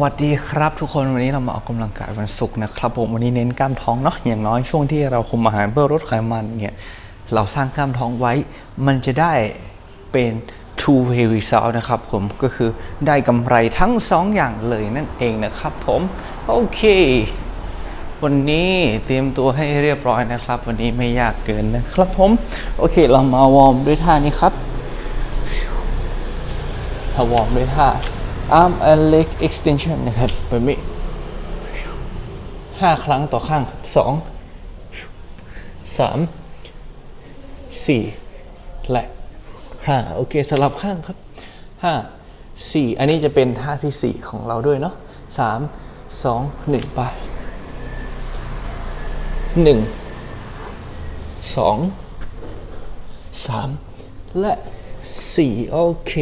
วัสดีครับทุกคนวันนี้เรามาออกกำลังกายวันศุกร์นะครับผมวันนี้เน้นกล้ามท้องเนาะอย่างน้อยช่วงที่เราคุมอาหารเพื่อลดไขมันเนี่ยเราสร้างกล้ามท้องไว้ มันจะได้เป็น two way result นะครับผมก็คือได้กำไรทั้งสองอย่างเลยนั่นเองนะครับผม โอเค วันนี้เตรียมตัวให้เรียบร้อยนะครับ วันนี้ไม่ยากเกินนะครับผม โอเคเรามาวอร์มด้วยท่านี้ครับถ้าวอร์มด้วยท่า arm and leg extension นะครับแบบนี้ห้าครั้งต่อข้างครับสองสามสี่และห้าโอเคสลับข้างครับห้าสี่อันนี้จะเป็นท่าที่สี่ของเราด้วยเนาะสามสองหนึ่งไปหนึ่งสองสามและสี่โอเค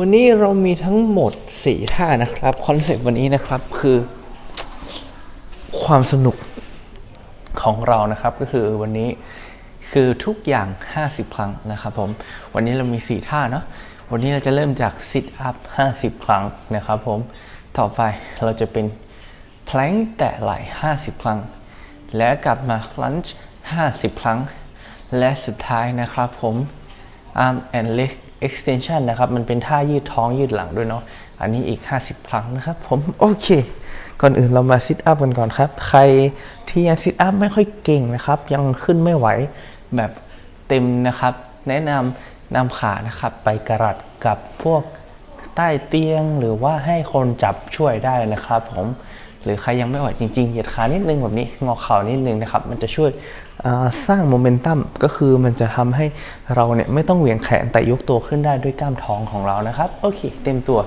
วันนี้เรามีทั้งหมด 4 ท่านะครับ คอนเซปต์วันนี้นะครับคือ ความสนุกของเรานะครับ ก็คือวันนี้คือทุกอย่าง 50 ครั้งนะครับผม วันนี้เรามี 4 ท่าเนาะวันนี้เราจะเริ่มจาก sit up 50 ครั้งนะครับผมต่อไปเราจะเป็น plank แตะไหล่50 ครั้ง และกลับมา lunge 50 ครั้ง และสุดท้ายนะครับผม arm and leg extension นะครับ มันเป็นท่ายืดท้องยืดหลังด้วยเนาะ อันนี้อีก 50 ครั้งนะครับผม โอเค ก่อนอื่นเรามาซิทอัพกันก่อนครับ ใครที่ยังซิทอัพไม่ค่อยเก่งนะครับ ยังขึ้นไม่ไหวแบบเต็มนะครับ แนะนำนำขานะครับ ไปกระดัดกับพวกใต้เตียงหรือว่าให้คนจับช่วยได้นะครับผม หรือใครยังไม่ไหวจริงๆ เหยียดขานิดนึงแบบนี้งอเข่านิดนึงนะครับ มันจะช่วยสร้างโมเมนตัมก็คือมันจะทำให้เราเนี่ยไม่ต้องเหวี่ยงแขนแต่ยกตัวขึ้นได้ด้วยกล้ามท้องของเรานะครับ โอเค เต็มตัว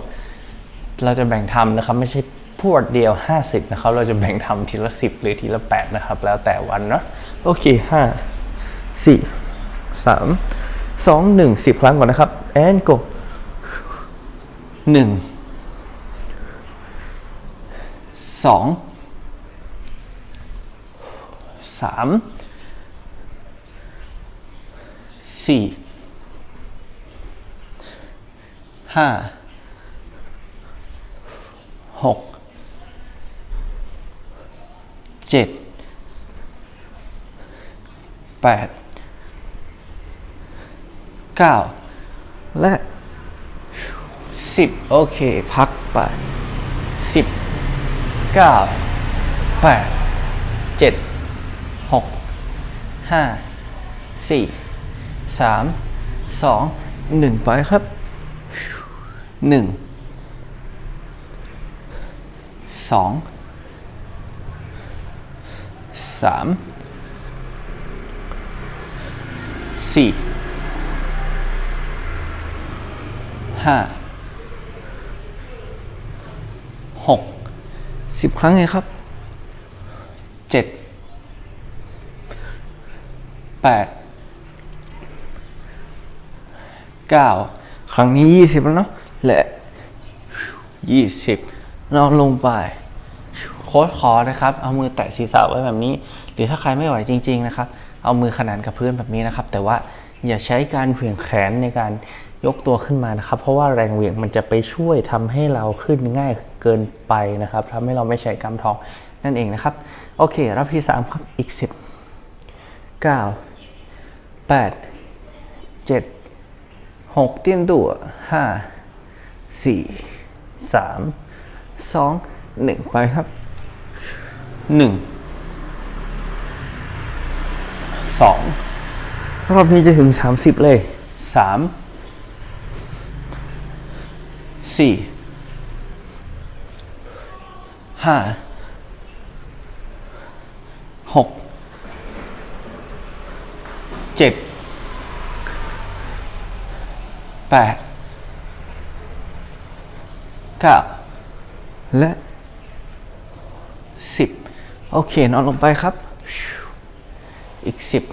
เราจะแบ่งทำนะครับ ไม่ใช่พวดเดียว 50 นะครับ เราจะแบ่งทำทีละ 10 หรือทีละ 8 นะครับ แล้วแต่วันเนาะโอเค 5 4 3 2 1 10 ครั้งก่อนนะครับ and go 1 สองสามสี่ห้าหกเจ็ดแปดเก้าและสิบโอเค พักไปสิบ เก้าแปดเจ็ดหกห้าสี่สามสองหนึ่งไปครับหนึ่งสองสามสี่ห้าหก สิบครั้งไงครับเจ็ดแปดเก้าครั้งนี้ยี่สิบแล้วเนาะและยี่สิบนอนลงไปโค้ชขอนะครับ เอามือแตะศีรษะไว้แบบนี้ หรือถ้าใครไม่ไหวจริง ๆ นะครับ เอามือขนานกับพื้นแบบนี้นะครับ แต่ว่าอย่าใช้การเหวี่ยงแขนในการ ยกตัวขึ้นมานะครับ เพราะว่าแรงเหวี่ยงมันจะไปช่วยทำให้เราขึ้นง่ายเกินไปนะครับทำให้เราไม่ใช้กำท้องนั่นเองนะครับ โอเค รับที่สามครับ อีกสิบเก้าแปดเจ็ดหกตรียมตัวห้าสี่สามสองหนึ่งไปครับหนึ่งสองรอบนี้จะถึง 30 เลยสาม สี่ห้าหกเจ็ดแปดเก้าและสิบโอเคนอนลงไปครับ อีกสิบ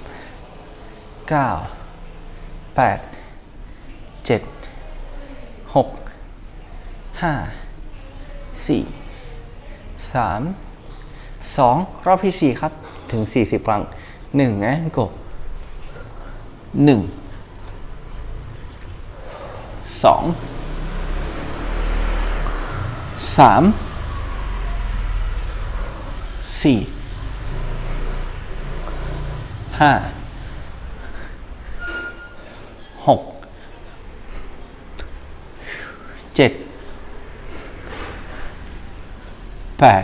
เก้าแปดเจ็ดหก ห้าสี่สามสองรอบที่สี่ครับ ถึงสี่สิบครั้งหนึ่งนะกบหนึ่งสองสามสี่ห้าหกเจ็ด แปด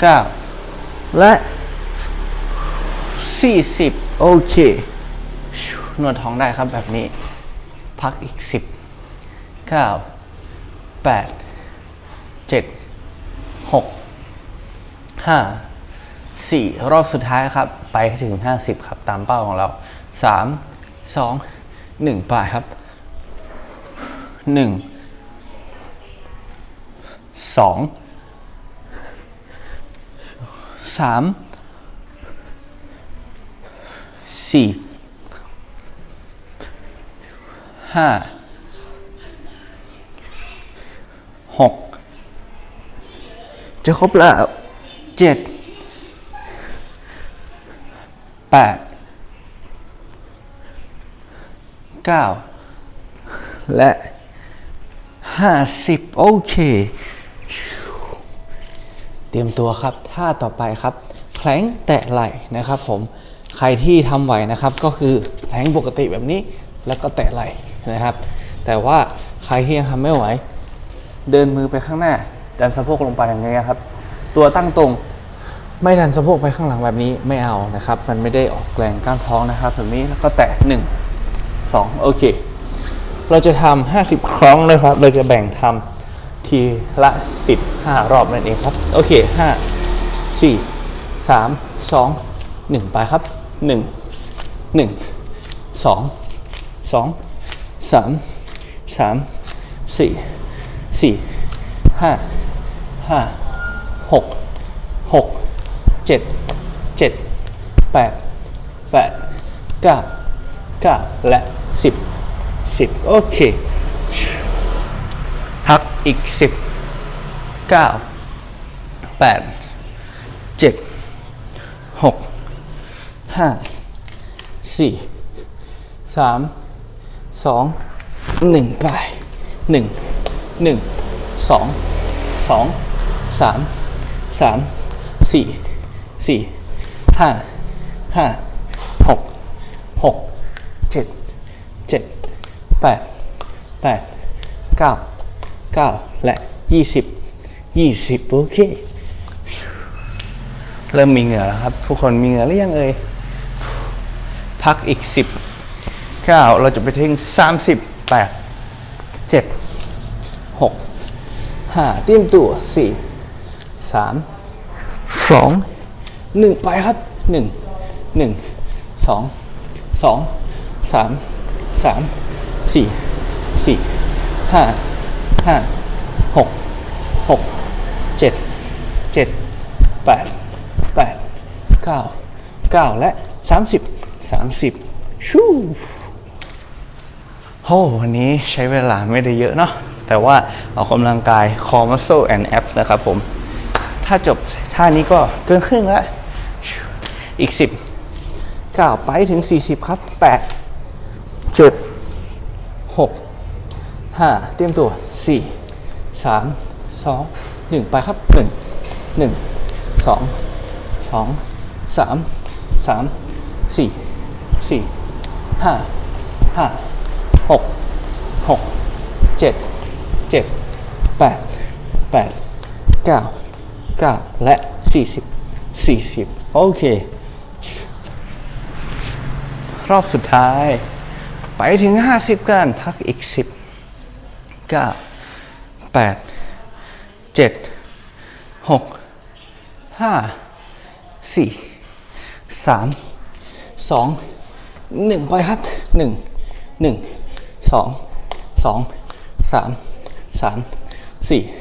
เก้าและสี่สิบโอเคนวดท้องได้ครับแบบนี้ พักอีกสิบเก้าแปดเจ็ดหกห้าสี่รอบสุดท้ายครับ ไปถึงห้าสิบครับ ตามเป้าของเราสามสองหนึ่งไปครับหนึ่ง สองสามสี่ห้าหกจะครบแล้วเจ็ดแปดเก้าและห้าสิบโอเค เตรียมตัวครับท่าต่อไปครับแผลงแตะไหล่นะครับ ผมใครที่ทำไหวนะครับก็คือแผลงปกติแบบนี้แล้วก็แตะไหล่นะครับ แต่ว่าใครที่ยังทำไม่ไหว เดินมือไปข้างหน้า ดันสะโพกลงไปอย่างเงี้ยครับ ตัวตั้งตรงไม่ดันสะโพกไปข้างหลังแบบนี้ไม่เอานะครับ มันไม่ได้ออกแรงกล้ามท้องนะครับแบบนี้แล้วก็แตะหนึ่งสองโอเค เราจะทำ50ครั้งนะครับ เราจะแบ่งทำ ทีละ15รอบนั่นเองครับ โอเค 5 4 3 2 1 ไปครับ 1 1 2 2 3 3 4 4 5 5 6 6 7 7 8 8 9 9 และ 10 10 โอเค อีก 10 9 8 7 6 5 4 3 2 1 ไป 1 1 2 2 3 3 4 4 5 5 6 6 7 7 8 8 9 9 และ 20 20 โอเค เริ่มมีเหงื่อแล้วครับ ทุกคนมีเหงื่อหรือยังเอ่ย พักอีก 10 9 เราจะไปถึง 30 8 7 6 5เตรียมตัว 4 3 2 1 ไปครับ 1 1 2 2 3 3 4 4 5 ห้าหกหกเจ็ดเจ็ดแปดแปดเก้าเก้าและสามสิบสามสิบชูโหวันนี้ใช้เวลาไม่ได้เยอะเนาะแต่ว่าออกกำลังกาย core muscle and abs นะครับผม ถ้าจบท่านี้ก็เกินครึ่งแล้ว อีกสิบเก้าไปถึงสี่สิบครับแปดจ8หก 5 เตรียมตัว 4 3 2 1 ไปครับ 1 1 2 2 3 3 4 4 5 5 6 6 7 7 8 8 9 9 และ 40 40 โอเค รอบสุดท้าย ไปถึง 50 กัน พักอีก 10 9 8 7 6 5 4 3 2 1ไปครับ1 1 2 2 3 3 4 4 5 5 6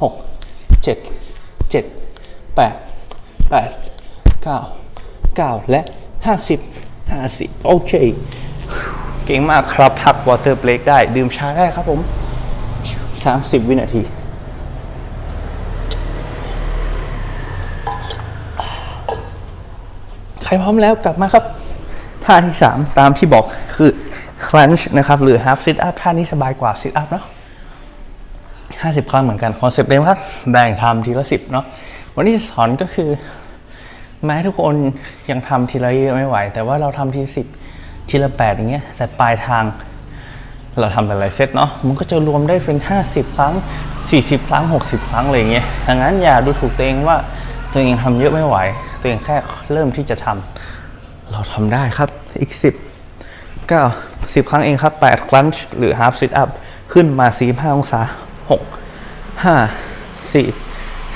6 7 7 8 8 9 9และ50 50โอเค เก่งมากครับพักวอเตอร์เบรกได้ ดื่มชาได้ครับผม 30 วินาที ใครพร้อมแล้วกลับมาครับ ท่าที่ 3 ตามที่บอกคือ crunch นะครับหรือ half sit up ท่านี้สบายกว่า sit up เนาะ50 ครั้งเหมือนกัน คอนเซปต์เดิมครับ แบ่งทำทีละ 10 เนาะวันนี้จะสอนก็คือ แม้ทุกคนยังทำทีละเยอะไม่ไหว แต่ว่าเราทำทีละ10 ทีละ8อย่างเงี้ยแต่ปลายทางเราทำหลายๆเซตเนาะมันก็จะรวมได้เป็น 50 ครั้ง 40 ครั้ง 60 ครั้งอะไรอย่างเงี้ยดังนั้นอย่าดูถูกตัวเองว่าตัวเองยังทำเยอะไม่ไหว ตัวเองแค่เริ่มที่จะทำเราทำได้ครับอีก 10 9 10 ครั้งเองครับ 8 ครั้งหรือ half sit up ขึ้นมา 45 องศา 6 5 4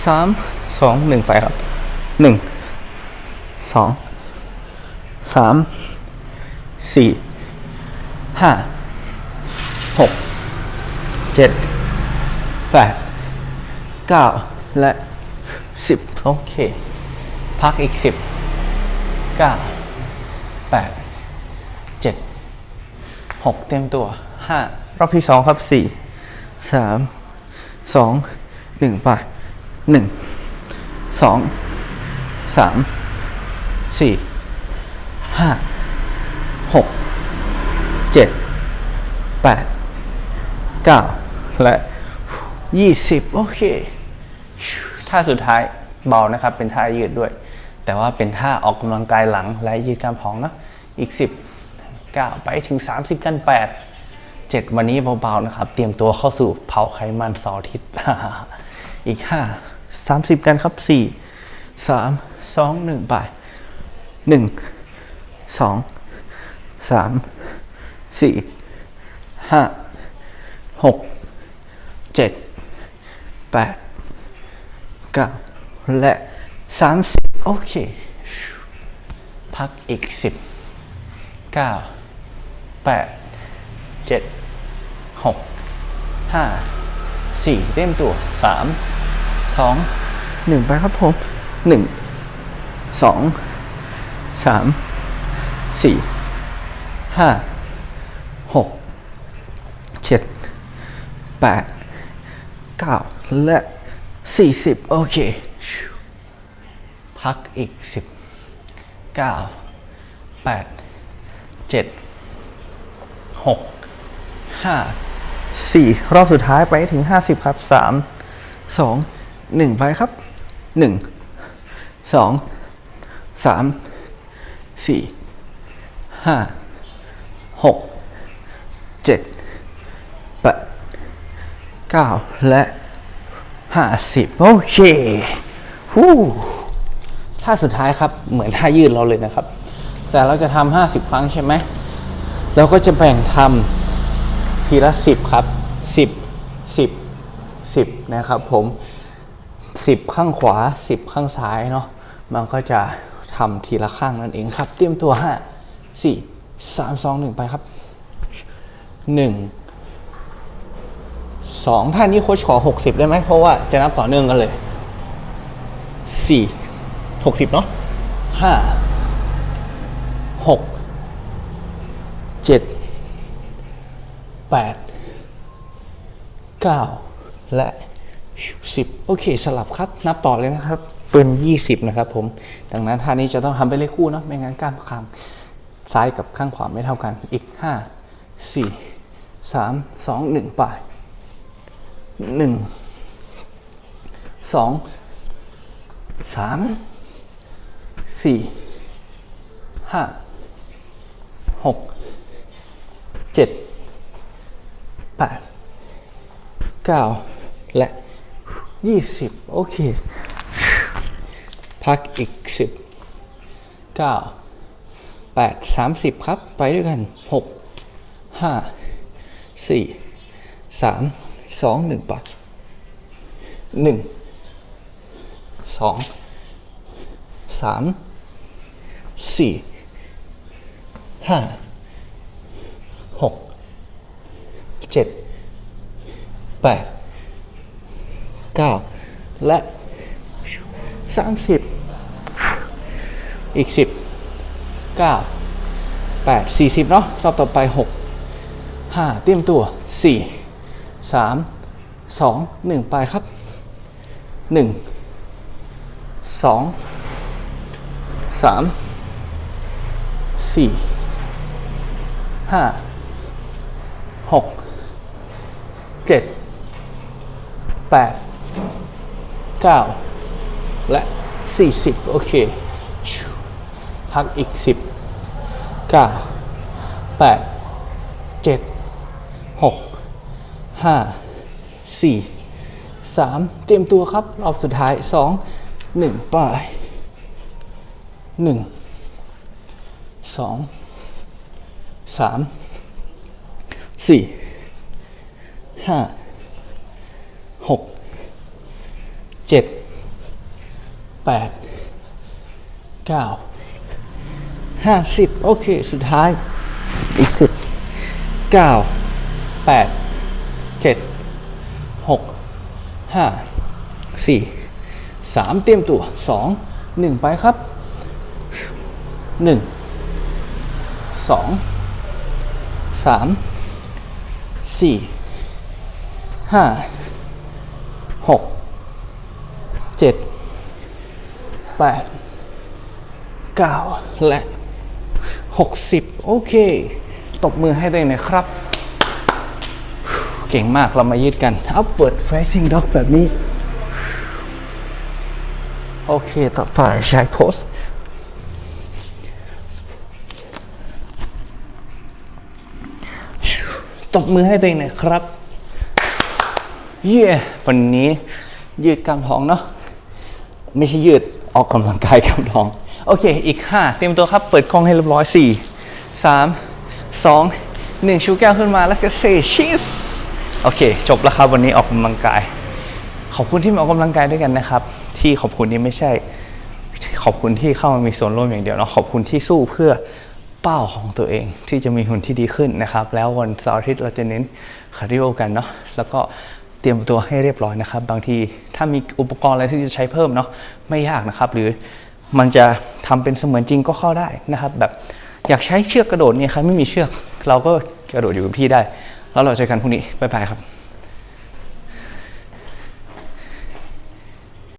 3 2 1 ไปครับ 1 2 3 4 5หกเจ็ดแปดเก้าและสิบโอเค พักอีกสิบเก้าแปดเจ็ดหกเต็มตัวห้ารอบที่สองครับสี่สามสองหนึ่งไปหนึ่งสองสามสี่ห้า หกเจ็ดแปดเก้าและยี่สิบโอเคท่าสุดท้ายเบานะครับ เป็นท่ายืดด้วย แต่ว่าเป็นท่าออกกำลังกายหลังและยืดกล้ามท้องนะอีก 10 9 ไปถึง 30 กัน 8 7 วันนี้เบาๆนะครับ เตรียมตัวเข้าสู่เผาไขมันเสาร์อทิตย์อีก 5 30 กันครับ 4 3 2 1 ไป 1 2 3 4ห้าหกเจ็ดแปดเก้าและสามสิบโอเค พักอีกสิบเก้าแปดเจ็ดหกห้าสี่เต็มตัวสามสองหนึ่งไปครับผมหนึ่งสองสามสี่ ห้าหกเจ็ดแปดเก้าและสี่สิบโอเค พักอีกสิบเก้าแปดเจ็ดหกห้าสี่รอบสุดท้ายไปถึงห้าสิบครับสามสองหนึ่งไปครับหนึ่งสองสามสี่ห้า หกเจ็ดแปดเก้าและห้าสิบโอเคฮู้ท่าสุดท้ายครับเหมือนท่ายืดเราเลยนะครับ แต่เราจะทำห้าสิบครั้งใช่ไหมเราก็จะแบ่งทำทีละสิบครับสิบสิบสิบนะครับผมสิบข้างขวาสิบข้างซ้ายเนาะมันก็จะทำทีละข้างนั่นเองครับ เตรียมตัวห้าสี่ สามสองหนึ่งไปครับหนึ่งสองท่านนี้โค้ชขอหกสิบได้ไหมเพราะว่าจะนับต่อเนื่องกันเลยสี่หกสิบเนาะห้าหกเจ็ดแปดเก้าและสิบโอเคสลับครับ นับต่อเลยนะครับ เป็นยี่สิบนะครับผม ดังนั้นท่านี้จะต้องทำไปเลขคู่เนาะไม่งั้นกล้ามคาง ซ้ายกับข้างขวาไม่เท่ากันอีกห้าสี่สามสองหนึ่งไปหนึ่งสองสามสี่ห้าหกเจ็ดแปดเก้าและยี่สิบโอเค พักอีกสิบเก้า แปดสามสิบครับ ไปด้วยกันหกห้าสี่สามสองหนึ่งปะหนึ่งสองสามสี่ห้าหกเจ็ดแปดเก้าและสามสิบอีกสิบ เก้าแปดสี่สิบเนาะรอบต่อไปหกห้าเตรียมตัวสี่สามสองหนึ่งไปครับหนึ่งสองสามสี่ห้าหกเจ็ดแปดเก้าและสี่สิบโอเค พักอีกสิบเก้าแปดเจ็ดหกห้าสี่สามเตรียมตัวครับ รอบสุดท้ายสองหนึ่งไป้ายหนึ่งสองสามสี่ ห้าสิบโอเค สุดท้ายอีกสิบเก้าแปดเจ็ดหกห้าสี่สามเตรียมตัวสองหนึ่งไปครับหนึ่งสองสามสี่ห้าหกเจ็ดแปดเก้าและ 60 โอเค ตบมือให้ตัวเองหน่อยครับ เก่งมากเรามายืดกัน upward facing dog แบบนี้ โอเค ต่อไปใช้โพสตบมือให้ตัวเองหน่อยครับ เย้วันนี้ยืดกล้ามท้องเนาะ ไม่ใช่ยืดออกกำลังกายกล้ามท้อง โอเค อีก 5 เตรียมตัวครับ เปิดกล้องให้เรียบร้อย 4 3 2 1 ชูแก้วขึ้นมาแล้วก็เซชีสโอเค จบแล้วครับวันนี้ออกกำลังกาย ขอบคุณที่มาออกกำลังกายด้วยกันนะครับ ที่ขอบคุณนี้ไม่ใช่ ขอบคุณที่เข้ามามีส่วนร่วมอย่างเดียวเนาะขอบคุณที่สู้เพื่อเป้าของตัวเองที่จะมีหุ่นที่ดีขึ้นนะครับ แล้ววันเสาร์อาทิตย์เราจะเน้นคาร์ดิโอกันเนาะแล้วก็เตรียมตัวให้เรียบร้อยนะครับ บางทีถ้ามีอุปกรณ์อะไรที่จะใช้เพิ่มเนาะไม่ยากนะครับ หรือ มันจะทำเป็นเสมือนจริงก็เข้าได้นะครับ แบบอยากใช้เชือกกระโดดเนี่ยครับไม่มีเชือกเราก็กระโดดอยู่กับพี่ได้ แล้วเราเจอกันพรุ่งนี้บ๊ายบายครับ